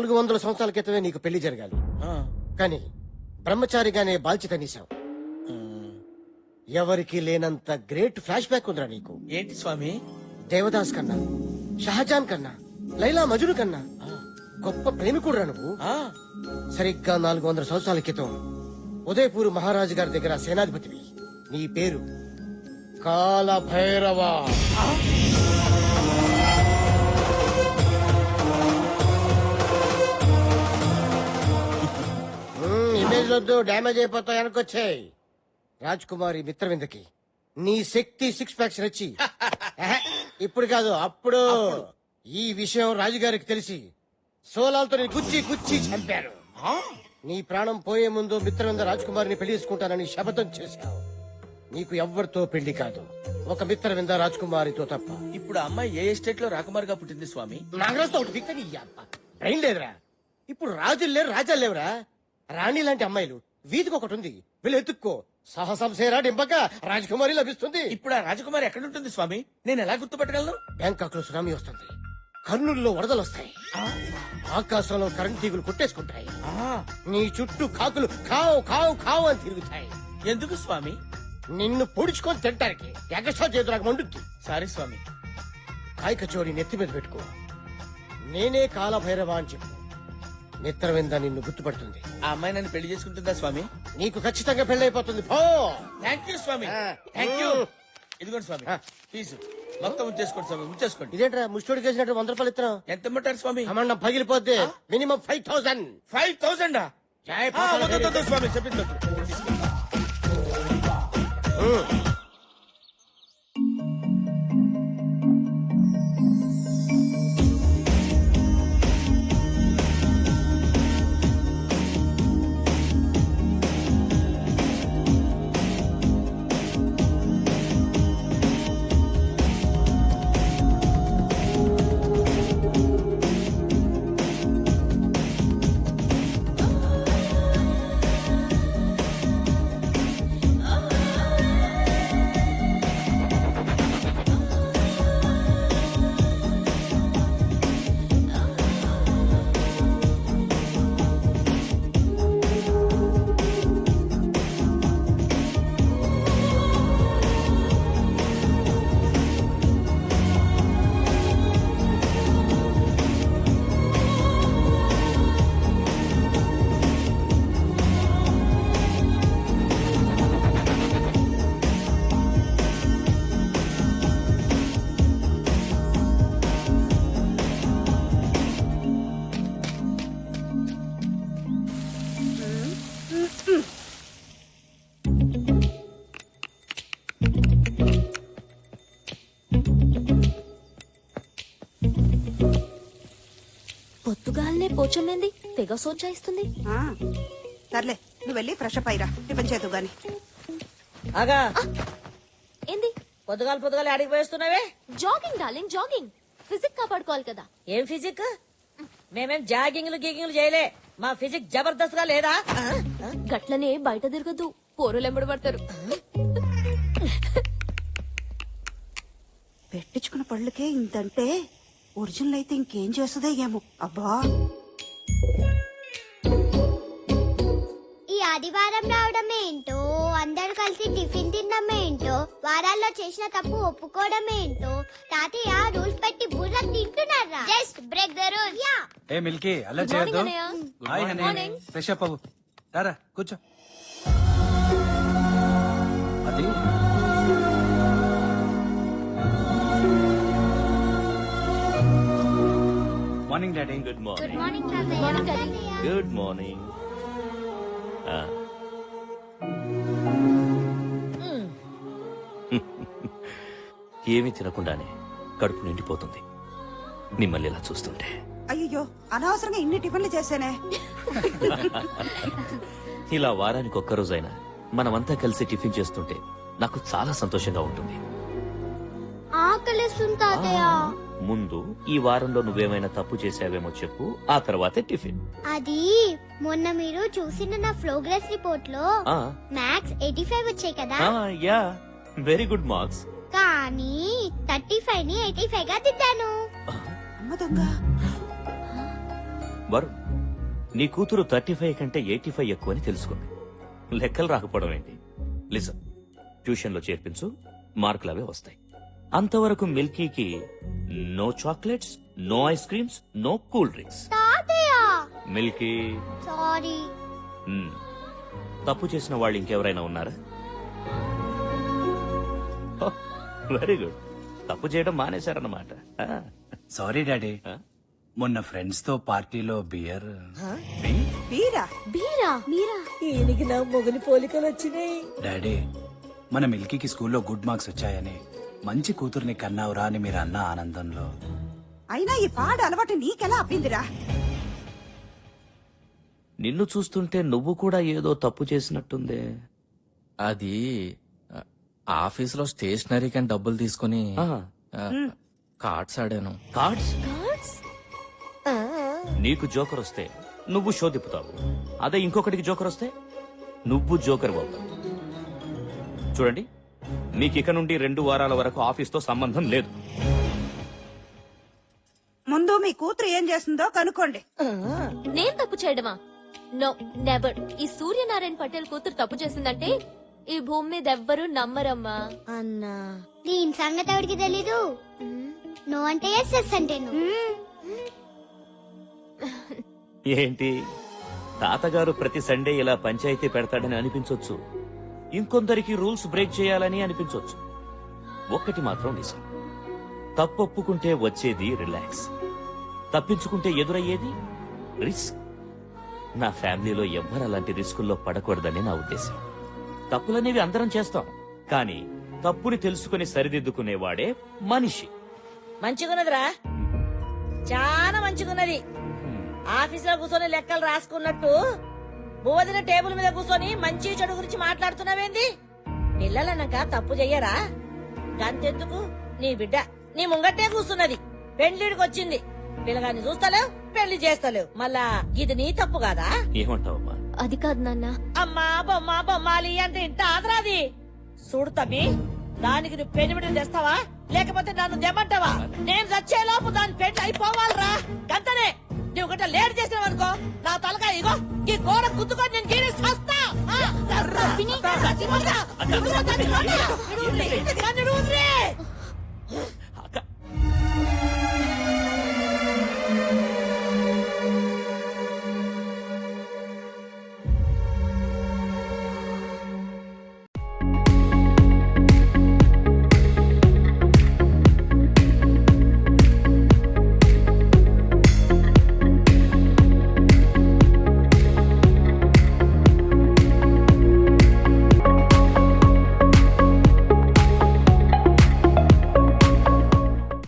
నాలుగు వందల సంవత్సరాల క్రితమే నీకు పెళ్ళి జరగాలి. ఆ, కానీ బ్రహ్మచారిగానే బాల్చి తనీశావు ఉమ్. ఎవరికి లేనంత గ్రేట్ ఫ్లాష్ బ్యాక్ ఉందిరా నీకు. ఏంటి స్వామి? దేవదాస్ కన్నా షహజాన్ కన్నా లైలా మజును కన్నా గొప్ప ప్రేమికుడురా నువ్వు. ఆ, సరిగ్గా నాలుగు వందల సంవత్సరాల క్రితం ఉదయపూర్ మహారాజు గారి దగ్గర సేనాధిపతివి. నీ పేరు కాలభైరవ. వద్దు డ్యామేజ్ అయిపోతాయి వెనకొచ్చాయి రాజ్ కుమారి మిత్రవిందకి నీ శక్తి సిక్స్ ప్యాక్స్ నచ్చి ఎహె, ఇప్పుడు కాదు అప్పుడు. ఈ విషయం రాజుగారికి తెలిసి సోలాలతో నేను గుచ్చి గుచ్చి చంపారు ఆ? నీ ప్రాణం పోయే ముందు మిత్రవింద రాజ్కుమారిని పెళ్ళి చేసుకుంటానని శపథం చేశావు. నీకు ఎవ్వరితో పెళ్ళి కాదు ఒక మిత్రవింద రాజ్కుమారితో తప్ప. ఇప్పుడు ఆ అమ్మాయి ఏ ఎస్టేట్లో రాకుమారిగా పుట్టింది స్వామి? నాగరాజుతో ఒకటి బ్రెయిన్ లేదురా. ఇప్పుడు రాజులు లేరు రాజాలు లేవురా. రాణి లాంటి అమ్మాయిలు వీధికి ఒకటి ఉంది. వీళ్ళు ఎత్తుక్కో సాహసం సేరా డింపక రాజకుమారి లభిస్తుంది. ఇప్పుడు ఆ రాజకుమారి ఎక్కడ ఉంటుంది స్వామి? నేను ఎలా గుర్తుపట్టగలను? బ్యాంకాక్లో సునామీ వస్తుంది. కర్నూలులో వరదలు వస్తాయి. ఆకాశంలో కరెంట్ తీగులు కొట్టేసుకుంటాయి. నీ చుట్టూ కాకులు కావు కావు కావు అని తిరుగుతాయి. ఎందుకు స్వామి? నిన్ను పొడుచుకొని తింటానికి ఎగస్ట్రా చేతులకు మండుద్ది. సారీ స్వామి. కాయ కచోరి నెత్తి మీద పెట్టుకో. నేనే కాలభైరవ అని చెప్పు. మిత్రవింద నిన్ను గుర్తుపడుతుంది. ఆ అమ్మాయి నన్ను పెళ్ళి చేసుకుంటుందా స్వామి? నీకు ఖచ్చితంగా పెళ్ళైపోతుంది. పో! థ్యాంక్ యూ స్వామి. ఆ. థ్యాంక్ యూ ఇదిగోండి స్వామి. ఆ. ఫీజు మొత్తం ఉంచేసుకోండి స్వామి ఉంచేసుకోండి. ఇదేంట్రా ముష్టోడికి వేసినట్టు వంద రూపాయలు ఇస్తున్నావు ఎంత ఇమ్మంటారు స్వామి? కమండం పగిలిపోద్ది. Minimum five thousand five thousand స్వామి చెప్పింది వద్దు. పోచమ్మేంది తెగ సోచాయిస్తుంది. ఆ, సర్లే నువ్వు వెళ్ళి ఫ్రెష్ అప్ అయ్యిరా. టిఫిన్ చేద్దు గాని. ఆగా. ఏంది? పొద్దుగాల పొద్దుగాల ఆడికి పోయేస్తున్నావే? Jogging darling jogging. ఫిజిక్ కాపాడుకోవాలి కదా. ఏం ఫిజిక్? మేమేం జాగింగ్లు గీగింగ్లు చేయలే. మా ఫిజిక్ జబర్దస్త్గా లేదా గట్లనే బయట తిరగద్దు. పోరులు ఎంబడి పడతారు. పెట్టించుకున్న పళ్ళకే ఇంతంటే ఒరిజినల్ అయితే ఇంకేం చేస్తుందో ఏమో. అబ్బా. ఏంటో? అందరు కలిసి టిఫిన్ తినడం ఏంటో? వారాల్లో చేసిన తప్పు ఒప్పుకోవడం ఏంటో? తాతయ్య రూల్స్ పెట్టి బుర్ర తింటున్నారా? Just break the rule ya. A Milky అలా Good morning, చేయొద్దు. Hi Good honey morning. Fresh up అవ్వు. రారా కూర్చో. అది? Morning daddy good good morning morning morning, Daddy. తాతయ్య గుడ్ మార్నింగ్ ఏమీ తినకుండానే కడుపు నిండిపోతుంది. మిమ్మల్ని ఇలా చూస్తుంటే. అయ్యో అనవసరంగా ఇన్ని టిఫిన్లు చేశానే. ఇలా వారానికి ఒక్కరోజైనా మనమంతా కలిసి టిఫిన్ చేస్తుంటే నాకు చాలా సంతోషంగా ఉంటుంది. ముందు ఈ వారంలో నువ్వేమైనా తప్పు చేసావేమో చెప్పు ఆ తర్వాతే టిఫిన్. అది మొన్న మీరు చూసిన నా ప్రోగ్రెస్ రిపోర్ట్లో ఆ, మ్యాథ్స్ ఎయిటీ ఫైవ్ వచ్చాయి కదా. ఆ, యా వెరీ గుడ్ మార్క్స్. కానీ థర్టీ ఫైవ్ని ఎయిటీ ఫైవ్గా దిద్దాను. అమ్మ దొంగ. నీ కూతురు థర్టీ ఫైవ్ కంటే ఎయిటీ ఫైవ్ ఎక్కువ అని తెలుసుకుంది. లెక్కలు రాకపోవడం ఏంటి? లిసన్ ట్యూషన్లో చేర్పించు మార్కులు అవే వస్తాయి. అంతవరకు మిల్కీకి no chocolates no ice creams no cool drinks. తాతయ్య! మిల్కీ? సారీ. మ్మ్. తప్పు చేసిన వాళ్ళు ఇంకెవరైనా ఉన్నారా? Very good. తప్పు చేయడం మానేశారన్నమాట. Sorry daddy? మొన్న ఫ్రెండ్స్తో పార్టీలో బియర్. బీరా? బీరా? మీరా? ఈయనకి నా మొగుని పోలికలు వచ్చినాయి. డాడీ మన మిల్కీకి స్కూల్లో గుడ్ మార్క్స్ వచ్చాయని మంచి కూతుర్ని కన్నావురా అని మీరు అన్న ఆనందంలో. అయినా ఈ పాడు అలవాటు నీకెలా అబ్బిందిరా? నిన్ను చూస్తుంటే నువ్వు కూడా ఏదో తప్పు చేసినట్టుందే. అది ఆ, ఆఫీసులో స్టేషనరీ కానీ డబ్బులు తీసుకుని ఆ. కార్డ్స్ ఆడాను. కార్డ్స్? కార్డ్స్? నీకు జోకర్ వస్తే నువ్వు షో తిప్పుతావు. అదే ఇంకొకటికి జోకర్ వస్తే నువ్వు జోకర్ అవుతావు. చూడండి మీకు ఇక నుండి రెండు వారాల వరకు ఆఫీస్తో సంబంధం లేదు. ముందు మీ కూతురు ఏం చేస్తుందో కనుక్కోండి. నేను తప్పు చేయడమా? No never. ఈ సూర్యనారాయణ పటేల్ కూతురు తప్పు చేసిందంటే ఈ భూమి మీద ఎవ్వరూ నమ్మరమ్మా. అన్నా దీని సంగతి ఎవరికి తెలీదు? నువ్వు అంటే ఎస్ ఎస్ అంటే నువ్వు ఏంటి? తాతగారు ప్రతి సండే ఇలా పంచాయతీ పెడతాడని అనిపించొచ్చు. ఇంకొందరికి రూల్స్ బ్రేక్ చేయాలని అనిపించొచ్చు. ఒక్కటి మాత్రం నిజం. తప్పొప్పుకుంటే వచ్చేది రిలాక్స్. తప్పించుకుంటే ఎదురయ్యేది రిస్క్. నా ఫ్యామిలీలో ఎవ్వరు అలాంటి రిస్కుల్లో పడకూడదని నా ఉద్దేశం. తప్పులనేవి అందరం చేస్తాం. కానీ తప్పుని తెలుసుకుని సరిదిద్దుకునేవాడే మనిషి. మంచిగున్నదిరా. చాలా మంచిగున్నది. ఆఫీసులో కూర్చొని లెక్కలు రాసుకున్నట్టు బోధిన టేబుల్ మీద కూర్చొని మంచి చెడు గురించి మాట్లాడుతున్నావేంది? పిల్లలన్నాక తప్పు చెయ్యరా? గంతెందుకు? నీ బిడ్డ నీ ముంగట్టే కూర్చున్నది పెళ్ళిడికి వచ్చింది. పిల్లగాన్ని చూస్తలేవు పెళ్ళి చేస్తలేవు. మళ్ళా ఇది నీ తప్పు కాదా? ఏమంటావమ్మా అది కాదు నాన్న. అమ్మా బొమ్మ బొమ్మాలి అంటే ఇంత ఆదరాది చూడు తమ్మి దానికి నువ్వు పెనిమిటిని తెస్తావా లేకపోతే నన్ను దెమ్మంటావా నేను చచ్చేలోపు దాని పెళ్ళి అయిపోవాలరా. గంతనే నువ్వు గట్ట లేట్ చేసినావు అనుకో నా తలకాయ ఇగో ఈ గోడ గుద్దుకొని నేను గీరి సస్తా. చచ్చిపోతా. నువ్వు చచ్చిపోతా.